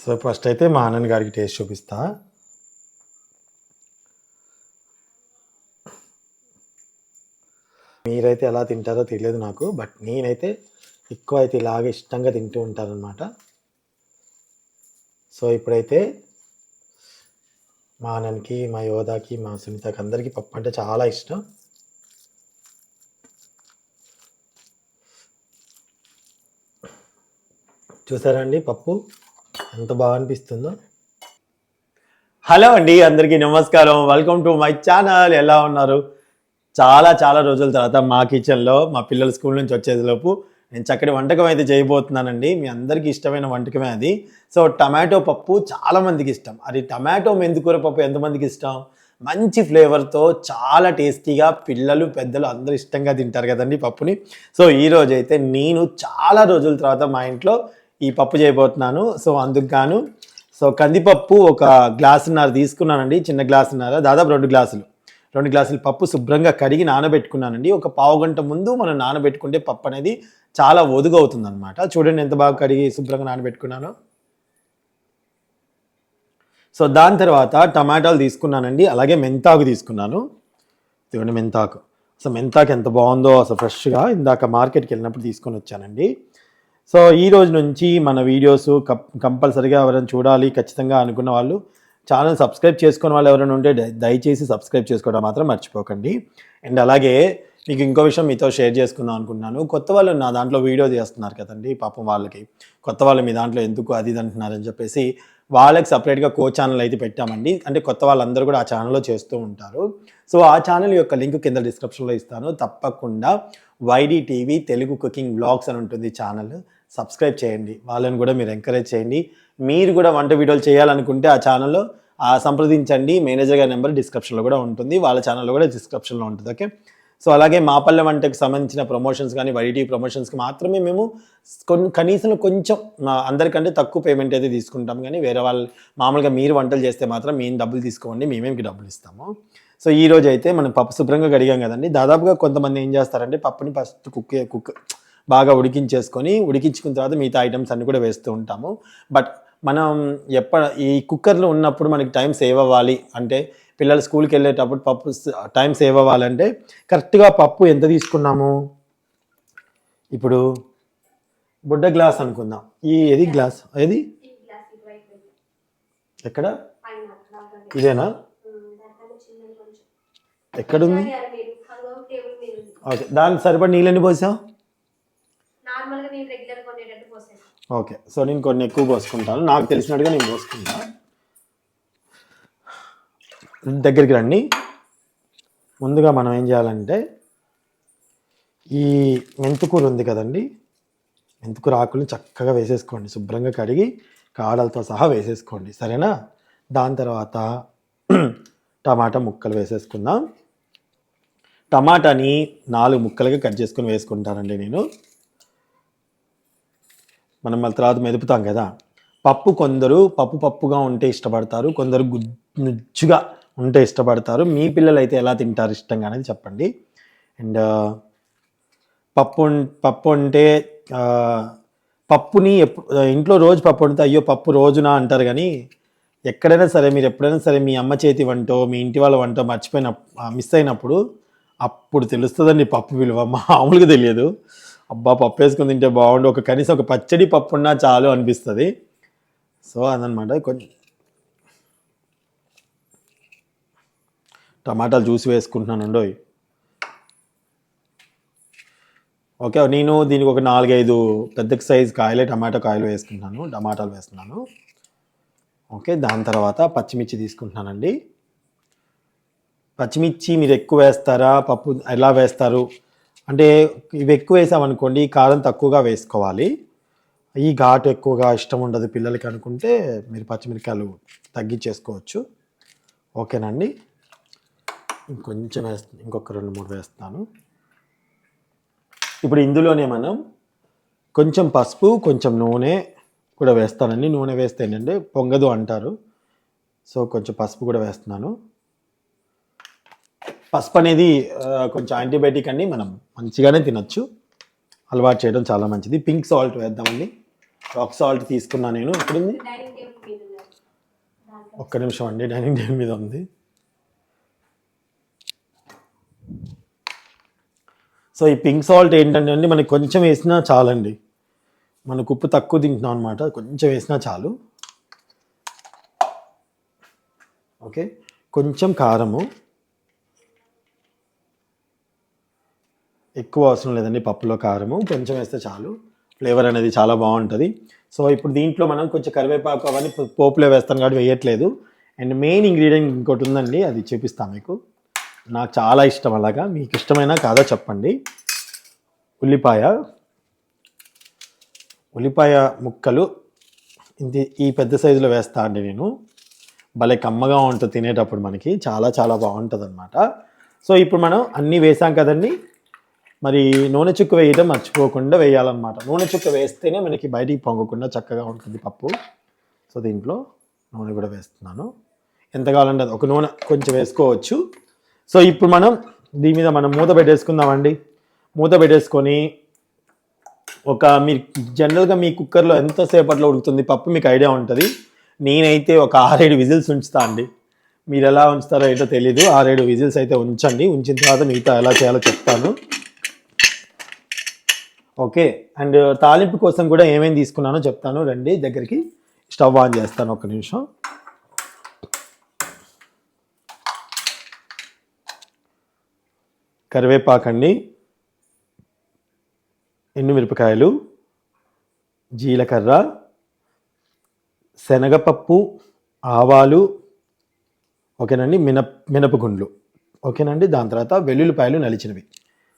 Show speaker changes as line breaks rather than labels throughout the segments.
So first అయితే మా ఆనంద్ గారికి టేస్ట్ చూపిస్తా. మీరైతే ఎలా తింటారో తెలియదు నాకు బట్ నేనైతే ఎక్కువ అయితే ఇలాగే ఇష్టంగా తింటూ ఉంటారనమాట సో ఇప్పుడైతే మా అన్నకి మా యోధాకి మా సునీతకి అందరికీ పప్పు అంటే చాలా ఇష్టం. చూసారా అండి పప్పు? ఎంత బాగా అనిపిస్తుందో హలో అండి అందరికీ నమస్కారం. వెల్కమ్ టు మై ఛానల్ ఎలా ఉన్నారు? చాలా చాలా రోజుల తర్వాత మా కిచెన్లో మా పిల్లల స్కూల్ నుంచి వచ్చేదిలోపు నేను చక్కటి వంటకం అయితే చేయబోతున్నానండి. మీ అందరికీ ఇష్టమైన వంటకమే అది. సో టమాటో పప్పు చాలామందికి ఇష్టం. అది టమాటో మెంతికూర పప్పు ఎంతమందికి ఇష్టం? మంచి ఫ్లేవర్తో చాలా టేస్టీగా పిల్లలు పెద్దలు అందరూ ఇష్టంగా తింటారు కదండి పప్పుని. సో ఈ అయితే నేను చాలా రోజుల తర్వాత మా ఇంట్లో ఈ పప్పు చేయబోతున్నాను. సో అందుకు గాను సో కందిపప్పు ఒక గ్లాసున్నర తీసుకున్నానండి చిన్న గ్లాసున్నర దాదాపు రెండు గ్లాసులు. రెండు గ్లాసులు పప్పు శుభ్రంగా కడిగి నానబెట్టుకున్నానండి. ఒక పావు గంట ముందు మనం నానబెట్టుకుంటే పప్పు అనేది చాలా ఒదుగవుతుంది అనమాట చూడండి ఎంత బాగా కడిగి శుభ్రంగా నానబెట్టుకున్నాను. సో దాని తర్వాత టమాటాలు తీసుకున్నానండి అలాగే మెంతాకు తీసుకున్నాను. ఇదిగోండి మెంతాకు. సో మెంతాకు ఎంత బాగుందో అసలు ఫ్రెష్గా ఇందాక మార్కెట్కి వెళ్ళినప్పుడు తీసుకొని వచ్చానండి. సో ఈ రోజు నుంచి మన వీడియోస్ కంపల్సరిగా ఎవరైనా చూడాలి ఖచ్చితంగా అనుకున్న వాళ్ళు ఛానల్ సబ్స్క్రైబ్ చేసుకున్న వాళ్ళు ఎవరైనా ఉంటే దయచేసి సబ్స్క్రైబ్ చేసుకోవడం మాత్రం మర్చిపోకండి. అండ్ అలాగే మీకు ఇంకో విషయం మీతో షేర్ చేసుకుందాం అనుకుంటున్నాను. కొత్త వాళ్ళు నా దాంట్లో వీడియో చేస్తున్నారు కదండి పాపం వాళ్ళకి. కొత్త వాళ్ళు మీ దాంట్లో ఎందుకు అది ఇది అంటున్నారని చెప్పేసి వాళ్ళకి సపరేట్గా కో ఛానల్ అయితే పెట్టామండి. అంటే కొత్త వాళ్ళందరూ కూడా ఆ ఛానల్లో చేస్తూ ఉంటారు. సో ఆ ఛానల్ యొక్క లింక్ కింద డిస్క్రిప్షన్లో ఇస్తాను. తప్పకుండా Y D TV Telugu cooking blogs అని ఉంటుంది ఛానల్. సబ్స్క్రైబ్ చేయండి. వాళ్ళని కూడా మీరు ఎంకరేజ్ చేయండి. మీరు కూడా వంట వీడియోలు చేయాలనుకుంటే ఆ ఛానల్లో సంప్రదించండి. మేనేజర్ గారి నెంబర్ డిస్క్రిప్షన్లో కూడా ఉంటుంది. వాళ్ళ ఛానల్లో కూడా డిస్క్రిప్షన్లో ఉంటుంది. ఓకే? సో అలాగే మాపల్లె వంటకు సంబంధించిన ప్రమోషన్స్ కానీ వైటీ ప్రమోషన్స్కి మాత్రమే మేము కొన్ని కనీసం కొంచెం అందరికంటే తక్కువ పేమెంట్ అయితే తీసుకుంటాం. కానీ వేరే వాళ్ళు మామూలుగా మీరు వంటలు చేస్తే మాత్రం మేము డబ్బులు తీసుకోండి. మేమే డబ్బులు ఇస్తాము. సో ఈ రోజు అయితే మనం పప్పు శుభ్రంగా కడిగాం కదండి. దాదాపుగా కొంతమంది ఏం చేస్తారంటే పప్పుని ఫస్ట్ కుక్ కుక్ బాగా ఉడికించేసుకొని ఉడికించుకున్న తర్వాత మిగతా ఐటమ్స్ అన్ని కూడా వేస్తూ ఉంటాము. బట్ మనం ఎప్ప ఈ కుక్కర్లో ఉన్నప్పుడు మనకి టైం సేవ్ అవ్వాలి అంటే పిల్లలు స్కూల్కి వెళ్ళేటప్పుడు పప్పు టైం సేవ్ అవ్వాలంటే కరెక్ట్గా పప్పు ఎంత తీసుకున్నాము? ఇప్పుడు బుడ్డ గ్లాస్ అనుకుందాం. ఈ ఏది గ్లాస్? ఏది? ఎక్కడ? ఇదేనా? ఎక్కడుంది? ఓకే దానికి సరిపడి నీళ్ళు ఎన్ని పోసాం
నార్మల్గా నేను రెగ్యులర్ కొనేటట్టు పోసేది
ఓకే సో నేను కొన్ని ఎక్కువ పోసుకుంటాను. నాకు తెలిసినట్టుగా నేను పోసుకుంటా. దగ్గరికి రండి. ముందుగా మనం ఏం చేయాలంటే ఈ మెంతుకూర ఉంది కదండి మెంతుకూర ఆకుల్ని చక్కగా వేసేసుకోండి శుభ్రంగా కడిగి కాడలతో సహా వేసేసుకోండి. సరేనా? దాని తర్వాత టమాటా ముక్కలు వేసేసుకుందాం. టమాటాని నాలుగు ముక్కలుగా కట్ చేసుకొని వేసుకుంటానండి నేను. మనం మళ్ళీ తర్వాత మెదుపుతాం కదా. పప్పు కొందరు పప్పు పప్పుగా ఉంటే ఇష్టపడతారు కొందరు గుజ్జుగా ఉంటే ఇష్టపడతారు. మీ పిల్లలు అయితే ఎలా తింటారు ఇష్టంగా అనేది చెప్పండి. అండ్ పప్పు పప్పు అంటే పప్పుని ఎప్పుడు ఇంట్లో రోజు పప్పు వండితే అయ్యో పప్పు రోజున అంటారు కానీ ఎక్కడైనా సరే మీరు ఎప్పుడైనా సరే మీ అమ్మ చేతి వంటో మీ ఇంటి వాళ్ళ వంటో మర్చిపోయిన మిస్ అయినప్పుడు అప్పుడు తెలుస్తుందండి పప్పు విలువ. మామూలుగా తెలియదు. అబ్బా పప్పు వేసుకుని తింటే బాగుండు. ఒక కనీసం ఒక పచ్చడి పప్పు ఉన్నా చాలు అనిపిస్తుంది. సో అదనమాట. కొంచెం టమాటాలు జ్యూస్ వేసుకుంటున్నాను ఉండోయ్ ఓకే నేను దీనికి ఒక నాలుగైదు పెద్ద సైజ్ కాయలే టమాటా కాయలు వేసుకుంటున్నాను టమాటాలు వేస్తున్నాను. ఓకే దాని తర్వాత పచ్చిమిర్చి తీసుకుంటున్నానండి. పచ్చిమిర్చి మీరు ఎక్కువ వేస్తారా? పప్పు ఎలా వేస్తారు? అంటే ఇవి ఎక్కువ వేసామనుకోండి కారం తక్కువగా వేసుకోవాలి. ఈ ఘాటు ఎక్కువగా ఇష్టం ఉండదు పిల్లలకి అనుకుంటే మీరు పచ్చిమిరకాయలు తగ్గించేసుకోవచ్చు. ఓకేనండి? ఇంకొంచెం వేస్తా ఇంకొక రెండు మూడు వేస్తాను. ఇప్పుడు ఇందులోనే మనం కొంచెం పసుపు కొంచెం నూనె కూడా వేస్తానండి. నూనె వేస్తే ఏంటంటే పొంగదు అంటారు. సో కొంచెం పసుపు కూడా వేస్తున్నాను. పసుపు అనేది కొంచెం యాంటీబయాటిక్ అండి మనం మంచిగానే తినొచ్చు. అలవాటు చేయడం చాలా మంచిది. పింక్ సాల్ట్ వేద్దామండి. రాక్ సాల్ట్ తీసుకున్నా నేను. ఎక్కడుంది? ఒక్క నిమిషం అండి. డైనింగ్ టేబుల్ మీద ఉంది. సో ఈ పింక్ సాల్ట్ ఏంటంటే అండి మనకి కొంచెం వేసినా చాలండి. మనకు ఉప్పు తక్కువ తింటున్నాం అనమాట కొంచెం వేసినా చాలు. ఓకే? కొంచెం కారము. ఎక్కువ అవసరం లేదండి పప్పులో కారము. కొంచెం వేస్తే చాలు. ఫ్లేవర్ అనేది చాలా బాగుంటుంది. సో ఇప్పుడు దీంట్లో మనం కొంచెం కరివేపాకు అవన్నీ పోపులో వేస్తాను కాబట్టి వేయట్లేదు. అండ్ మెయిన్ ఇంగ్రీడియంట్ ఇంకోటి ఉందండి అది చూపిస్తాను మీకు. నాకు చాలా ఇష్టం అలాగా. మీకు ఇష్టమైనా కాదో చెప్పండి. ఉల్లిపాయ. ఉల్లిపాయ ముక్కలు. ఇది ఈ పెద్ద సైజులో వేస్తా అండి నేను. భలే కమ్మగా ఉంటుంది తినేటప్పుడు మనకి. చాలా చాలా బాగుంటుంది అనమాట సో ఇప్పుడు మనం అన్నీ వేసాం కదండి. మరి నూనె చుక్క వేయడం మర్చిపోకుండా వేయాలన్నమాట. నూనె చుక్క వేస్తేనే మనకి బయటికి పొంగకుండా చక్కగా ఉంటుంది పప్పు. సో దీంట్లో నూనె కూడా వేస్తున్నాను. ఎంత కావాలంటే అది ఒక నూనె కొంచెం వేసుకోవచ్చు. సో ఇప్పుడు మనం దీని మీద మనం మూత పెట్టేసుకుందామండి. మూత పెట్టేసుకొని ఒక మీరు జనరల్గా మీ కుక్కర్లో ఎంతసేపట్లో ఉడుకుతుంది పప్పు మీకు ఐడియా ఉంటుంది. నేనైతే ఒక ఆరేడు విజిల్స్ ఉంచుతా అండి. మీరు ఎలా ఉంచుతారో ఏంటో తెలీదు. ఆరేడు విజిల్స్ అయితే ఉంచండి. ఉంచిన తర్వాత మిగతా ఎలా చేయాలో చెప్తాను. ఓకే. అండ్ తాలింపు కోసం కూడా ఏమేమి తీసుకున్నానో చెప్తాను. రండి దగ్గరికి స్టవ్ ఆన్ చేస్తాను ఒక నిమిషం. కరివేపాకండి ఎండుమిరపకాయలు జీలకర్ర శనగపప్పు ఆవాలు ఓకేనండి మినప్ మినపగుండ్లు. ఓకేనండి దాని తర్వాత వెల్లుల్లిపాయలు నలిచినవి.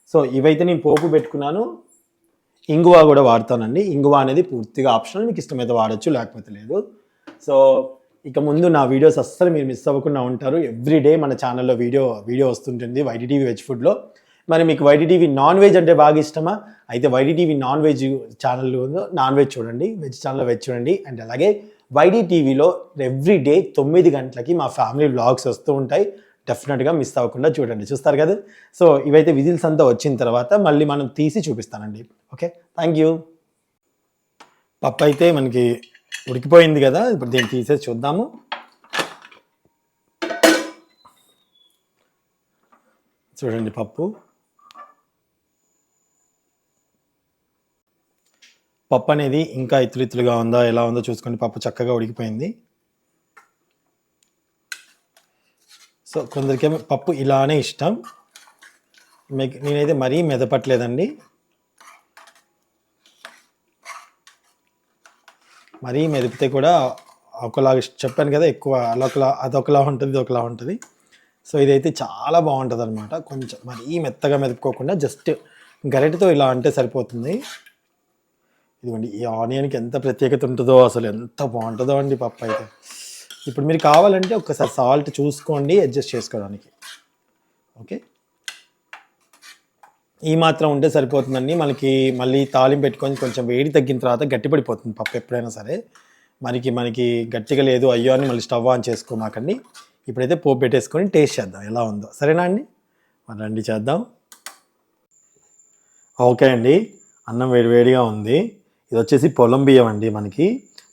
సో ఇవైతే నేను పోపు పెట్టుకున్నాను. ఇంగువ కూడా వాడతానండి. ఇంగువ అనేది పూర్తిగా ఆప్షనల్ మీకు ఇష్టమైతే వాడచ్చు లేకపోతే లేదు. సో ఇక ముందు నా వీడియోస్ అస్సలు మీరు మిస్ అవ్వకుండా ఉంటారు. ఎవ్రీ డే మన ఛానల్లో వీడియో వీడియో వస్తుంటుంది వైటీటీవీ వెజ్ ఫుడ్లో. మరి మీకు వైటీటీవీ నాన్ వెజ్ అంటే బాగా ఇష్టమా? అయితే Y T TV non veg channel non veg చూడండి. వెజ్ ఛానల్లో వెజ్ చూడండి. అండ్ అలాగే వైడీ టీవీలో ఎవ్రీ డే తొమ్మిది గంటలకి మా ఫ్యామిలీ వ్లాగ్స్ వస్తూ ఉంటాయి. డెఫినెట్గా మిస్ అవ్వకుండా చూడండి. చూస్తారు కదా? సో ఇవైతే విజిల్స్ అంతా వచ్చిన తర్వాత మళ్ళీ మనం తీసి చూపిస్తానండి. ఓకే థ్యాంక్ యూ పప్పు అయితే మనకి ఉడికిపోయింది కదా? ఇప్పుడు దీన్ని తీసేసి చూద్దాము. చూడండి పప్పు. పప్పు అనేది ఇంకా ఇత్తులిత్తులుగా ఉందా ఎలా ఉందో చూసుకోండి. పప్పు చక్కగా ఉడికిపోయింది. సో కొందరికేమో పప్పు ఇలానే ఇష్టం. నేనైతే మరీ మెదపట్లేదండి. మరీ మెదిపితే కూడా ఒకలాగా చెప్పాను కదా ఎక్కువ అదొకలా అదొకలా ఉంటుంది ఇది ఒకలా ఉంటుంది. సో ఇదైతే చాలా బాగుంటుంది అనమాట కొంచెం మరీ మెత్తగా మెదుపుకోకుండా జస్ట్ గరిటతో ఇలా అంటే సరిపోతుంది. ఇదిగోండి ఈ ఆనియన్కి ఎంత ప్రత్యేకత ఉంటుందో అసలు ఎంత బాగుంటుందో అండి పప్పు అయితే. ఇప్పుడు మీరు కావాలంటే ఒకసారి సాల్ట్ చూసుకోండి అడ్జస్ట్ చేసుకోవడానికి. ఓకే? ఈ మాత్రం ఉంటే సరిపోతుందండి. మనకి మళ్ళీ తాలింపు పెట్టుకొని కొంచెం వేడి తగ్గిన తర్వాత గట్టిపడిపోతుంది పప్పు ఎప్పుడైనా సరే. మనకి మనకి గట్టిగా లేదు అయ్యో అని మళ్ళీ స్టవ్ ఆన్ చేసుకోమాకండి. ఇప్పుడైతే పోపు పెట్టేసుకొని టేస్ట్ చేద్దాం ఎలా ఉందో. సరేనా అండి? మరి రండి చేద్దాం. ఓకే అండి. అన్నం వేడివేడిగా ఉంది. ఇది వచ్చేసి పొలం బియ్యం అండి మనకి.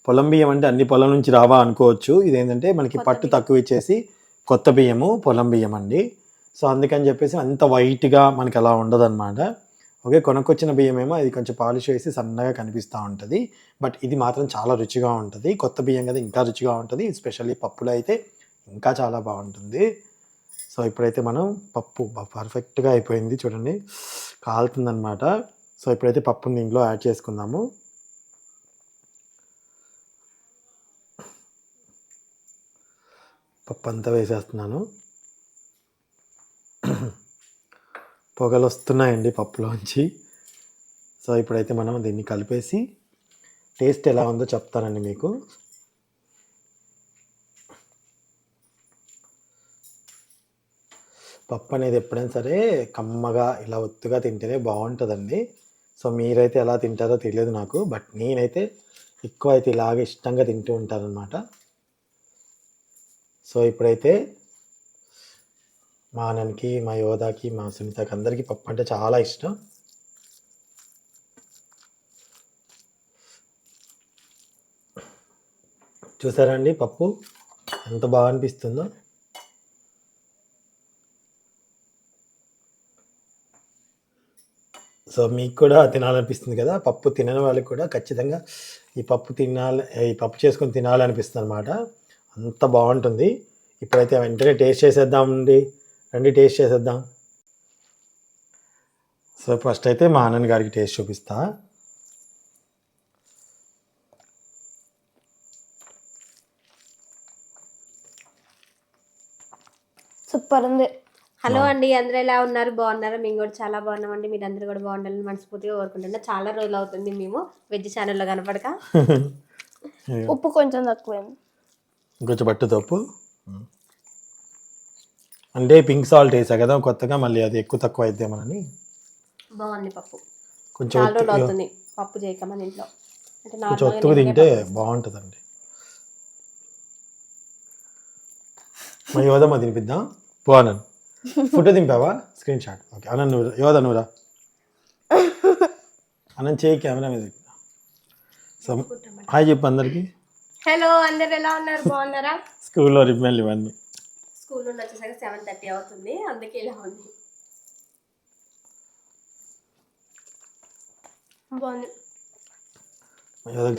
పొలం బియ్యం అంటే అన్ని పొలం నుంచి రావా అనుకోవచ్చు. ఇదేంటంటే మనకి పట్టు. తక్కువ ఇచ్చేసి కొత్త బియ్యము పొలం బియ్యం అండి సో అందుకని చెప్పేసి అంత వైట్గా మనకి అలా ఉండదన్నమాట. ఓకే కొనుక్కొచ్చిన బియ్యం ఏమో అది కొంచెం పాలిష్ వేసి సన్నగా కనిపిస్తూ ఉంటుంది. బట్ ఇది మాత్రం చాలా రుచిగా ఉంటుంది. కొత్త బియ్యం కదా ఇంకా రుచిగా ఉంటుంది. ఎస్పెషల్లీ పప్పులో అయితే ఇంకా చాలా బాగుంటుంది. సో ఇప్పుడైతే మనం పప్పు పర్ఫెక్ట్గా అయిపోయింది చూడండి. కాలుతుందనమాట సో ఇప్పుడైతే పప్పుని దీంట్లో యాడ్ చేసుకుందాము. పప్పు అంతా వేసేస్తున్నాను. పొగలు వస్తున్నాయండి పప్పులోంచి. సో ఇప్పుడైతే మనం దీన్ని కలిపేసి టేస్ట్ ఎలా ఉందో చెప్తానండి మీకు. పప్పు అనేది ఎప్పుడైనా సరే కమ్మగా ఇలా ఒత్తుగా తింటేనే బాగుంటుందండి. సో మీరైతే ఎలా తింటారో తెలియదు నాకు బట్ నేనైతే ఎక్కువ అయితే ఇలాగ ఇష్టంగా తింటూ ఉంటానన్నమాట. సో ఇప్పుడైతే మా ఆనంద్కి మా యోధాకి మా సునీతకి అందరికీ పప్పు అంటే చాలా ఇష్టం. చూసారండి పప్పు? ఎంత బాగా అనిపిస్తుందో. సో మీకు కూడా తినాలనిపిస్తుంది కదా? పప్పు తినని వాళ్ళకి కూడా ఖచ్చితంగా ఈ పప్పు తినాలి ఈ పప్పు చేసుకొని తినాలనిపిస్తుంది అనమాట అంత బాగుంటుంది. ఇప్పుడైతే వెంటనే టేస్ట్ చేసేద్దామండి రండి టేస్ట్ చేసేద్దాం. సో ఫస్ట్ అయితే మా ఆనంద్ గారికి టేస్ట్ చూపిస్తా.
సూపర్ ఉంది.
హలో అండి అందరూ ఎలా ఉన్నారు? బాగున్నారా? మేము కూడా చాలా బాగున్నామండి. మీరు అందరూ కూడా బాగుండాలని మనస్ఫూర్తిగా కోరుకుంటున్నా. చాలా రోజులు అవుతుంది మేము వెజ్ ఛానల్లో కనపడక.
ఉప్పు కొంచెం తక్కువైంది
ఇంకొంచెం పట్టు తప్పు. అంటే పింక్ సాల్ట్ వేసా కదా కొత్తగా మళ్ళీ అది ఎక్కువ తక్కువ అయిద్దామని
బాగుంది పప్పు.
కొంచెం
అవుతుంది పప్పు చేయక మన ఇంట్లో
కొంచెం
నేను
తింటే బాగుంటుందండి. మా యోధమ్మ తినిపిద్దాం. పోనన్ ఫోటో దింపావా స్క్రీన్ షాట్. ఓకే అనంత్ నువ్వు యోధ నువ్వురా అనంత్ చేయి కెమెరా మీద. సో హాయ్ చెప్పు అందరికి.
హలో అందరు ఎలా ఉన్నారు? బాగున్నారా?
స్కూల్లో రిబ్బన్లు ఇవన్నీ.
స్కూల్ నుండి వచ్చేసరికి సెవెన్ థర్టీ అవుతుంది. అందుకే ఇలా ఉంది. బాగుంది.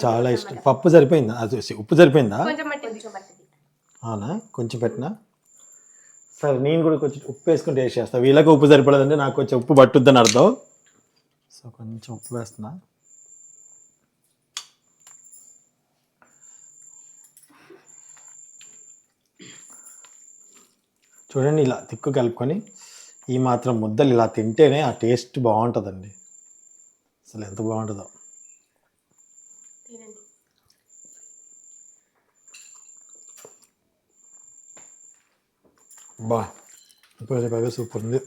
చాలా ఇష్టం. పప్పు సరిపోయిందా? అది చూసి ఉప్పు సరిపోయిందా?
కొంచెం మట్టి
అవునా? కొంచెం పెట్టినా? సరే నేను కూడా కొంచెం ఉప్పు వేసుకుని టేస్ట్ చేస్తాను వీళ్ళకి ఉప్పు సరిపడదంటే నాకు కొంచెం ఉప్పు పట్టుద్దని అర్థం. సో కొంచెం ఉప్పు వేస్తున్నా. చూడండి ఇలా తిక్కు కలుపుకొని ఈ మాత్రం ముద్దలు ఇలా తింటేనే ఆ టేస్ట్ బాగుంటుందండి. అసలు ఎంత బాగుంటుందో. బా ఇప్పుడు బాగా సూపర్ ఉంది.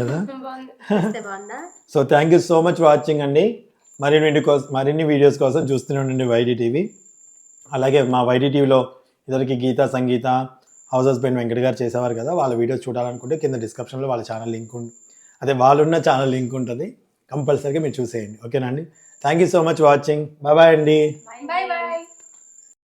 కదా
బాగుందా?
So thank you so much watching అండి. మరిన్ని కోసం మరిన్ని వీడియోస్ కోసం చూస్తూనే ఉండండి వైడి టీవీ. అలాగే మా వైడి టీవీలో ఇద్దరికి గీత సంగీత హౌస్ హస్బెండ్ వెంకట గారు చేసేవారు కదా వాళ్ళ వీడియోస్ చూడాలనుకుంటే కింద డిస్క్రిప్షన్లో వాళ్ళ ఛానల్ లింక్ ఉంటుంది అదే వాళ్ళున్న ఛానల్ లింక్ ఉంటుంది. కంపల్సరీగా మీరు చూసేయండి. ఓకేనా అండి? Thank you so much watching bye bye అండి.
Bye bye